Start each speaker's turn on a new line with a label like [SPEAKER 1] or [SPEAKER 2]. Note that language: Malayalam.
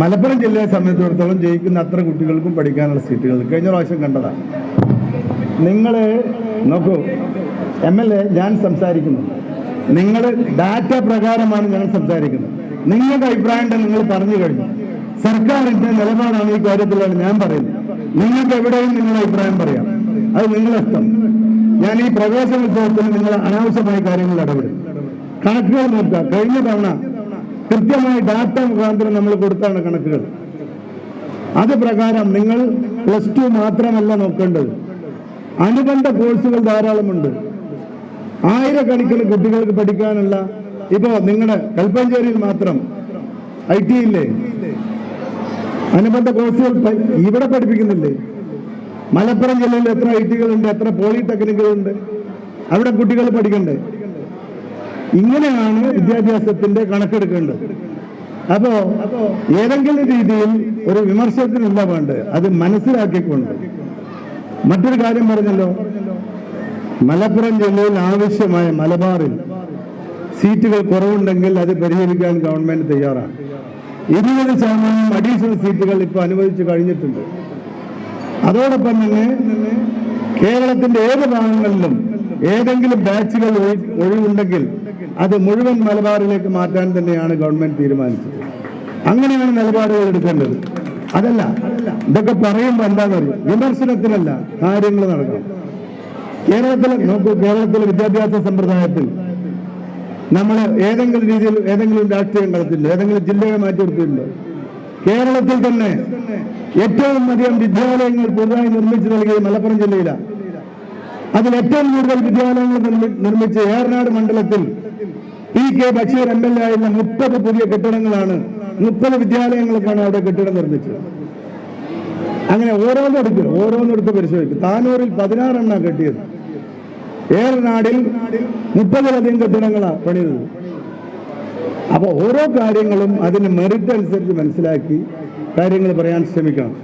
[SPEAKER 1] മലപ്പുറം ജില്ലയെ സംബന്ധിച്ചിടത്തോളം ജയിക്കുന്ന അത്ര കുട്ടികൾക്കും പഠിക്കാനുള്ള സീറ്റുകൾ കഴിഞ്ഞ പ്രാവശ്യം കണ്ടതാണ് നിങ്ങൾ നോക്കൂ എം എൽ എ ഞാൻ സംസാരിക്കുന്നു. നിങ്ങൾ ഡാറ്റ പ്രകാരമാണ് ഞാൻ സംസാരിക്കുന്നത്. നിങ്ങളുടെ അഭിപ്രായം നിങ്ങൾ പറഞ്ഞു കഴിഞ്ഞു. സർക്കാരിന്റെ നിലപാടാണ് ഈ കാര്യത്തിലാണ് ഞാൻ പറയുന്നത്. നിങ്ങൾക്ക് എവിടെയും നിങ്ങളുടെ അഭിപ്രായം പറയാം. അത് നിങ്ങളെ ഇഷ്ടം. ഞാൻ ഈ പ്രവേശന ഉത്സവത്തിന് നിങ്ങൾ അനാവശ്യമായ കാര്യങ്ങൾ ഇടപെടും. കണക്കുകൾ നോക്കുക. കഴിഞ്ഞ തവണ കൃത്യമായി ഡാറ്റ മുഖാന്തരം നമ്മൾ കൊടുത്താണ് കണക്കുകൾ. അത് പ്രകാരം നിങ്ങൾ പ്ലസ് ടു മാത്രമല്ല നോക്കേണ്ടത്. അനുബന്ധ കോഴ്സുകൾ ധാരാളമുണ്ട്. ആയിരക്കണക്കിന് കുട്ടികൾക്ക് പഠിക്കാനുള്ള ഇപ്പോ നിങ്ങളുടെ കൽപ്പഞ്ചേരിയിൽ മാത്രം ഐ ടി ഇല്ലേ? അനുബന്ധ കോഴ്സുകൾ ഇവിടെ പഠിപ്പിക്കുന്നില്ലേ? മലപ്പുറം ജില്ലയിൽ എത്ര ഐ ടികളുണ്ട് എത്ര പോളിടെക്നിക്കുകളുണ്ട് അവിടെ കുട്ടികൾ പഠിക്കണ്ടേ? ഇങ്ങനെയാണ് വിദ്യാഭ്യാസത്തിന്റെ കണക്കെടുക്കേണ്ടത്. അപ്പോ ഏതെങ്കിലും രീതിയിൽ ഒരു വിമർശനത്തിനല്ല വേണ്ടത് അത് മനസ്സിലാക്കിക്കൊണ്ട്. മറ്റൊരു കാര്യം പറഞ്ഞല്ലോ. മലപ്പുറം ജില്ലയിൽ ആവശ്യമായ മലബാറിൽ സീറ്റുകൾ കുറവുണ്ടെങ്കിൽ അത് പരിഹരിക്കാൻ ഗവൺമെന്റ് തയ്യാറാണ്. ഇരുപത് ശതമാനം അഡീഷണൽ സീറ്റുകൾ ഇപ്പോൾ അനുവദിച്ചു കഴിഞ്ഞിട്ടുണ്ട്. അതോടൊപ്പം തന്നെ കേരളത്തിന്റെ ഏത് ഭാഗങ്ങളിലും ഏതെങ്കിലും ബാച്ചുകൾ ഒഴിവുണ്ടെങ്കിൽ അത് മുഴുവൻ മലബാറിലേക്ക് മാറ്റാൻ തന്നെയാണ് ഗവൺമെന്റ് തീരുമാനിച്ചത്. അങ്ങനെയാണ് നിലപാടുകൾ എടുക്കേണ്ടത്. അതല്ല ഇതൊക്കെ പറയുമ്പോൾ എന്താണെന്നറിയും വിമർശനത്തിനല്ല കാര്യങ്ങൾ നടക്കണം. കേരളത്തിൽ നോക്കൂ കേരളത്തിലെ വിദ്യാഭ്യാസ സമ്പ്രദായത്തിൽ നമ്മൾ ഏതെങ്കിലും രീതിയിൽ ഏതെങ്കിലും രാഷ്ട്രീയം കളത്തില്ല ഏതെങ്കിലും ജില്ലയെ മാറ്റി കൊടുത്തില്ല കേരളത്തിൽ തന്നെ ഏറ്റവും അധികം വിദ്യാലയങ്ങൾ പുതുതായി നിർമ്മിച്ചു നൽകിയ മലപ്പുറം ജില്ലയിലാണ്. അതിൽ ഏറ്റവും കൂടുതൽ വിദ്യാലയങ്ങൾ നിർമ്മിച്ച് ഏറനാട് മണ്ഡലത്തിൽ P K Basheer M L A ആയിരുന്ന മുപ്പത് പുതിയ കെട്ടിടങ്ങളാണ് മുപ്പത് വിദ്യാലയങ്ങൾക്കാണ് അവിടെ കെട്ടിടം നിർമ്മിച്ചത്. അങ്ങനെ ഓരോന്നെടുത്ത് ഓരോന്നെടുത്ത് പരിശോധിക്കും. താനൂരിൽ പതിനാറെണ്ണ കെട്ടിയത്. ഏറനാടിൽ മുപ്പതിലധികം കെട്ടിടങ്ങളാണ് പണിതത്. അപ്പോൾ ഓരോ കാര്യങ്ങളും അതിന് മെറിറ്റ് അനുസരിച്ച് മനസ്സിലാക്കി കാര്യങ്ങൾ പറയാൻ ശ്രമിക്കണം.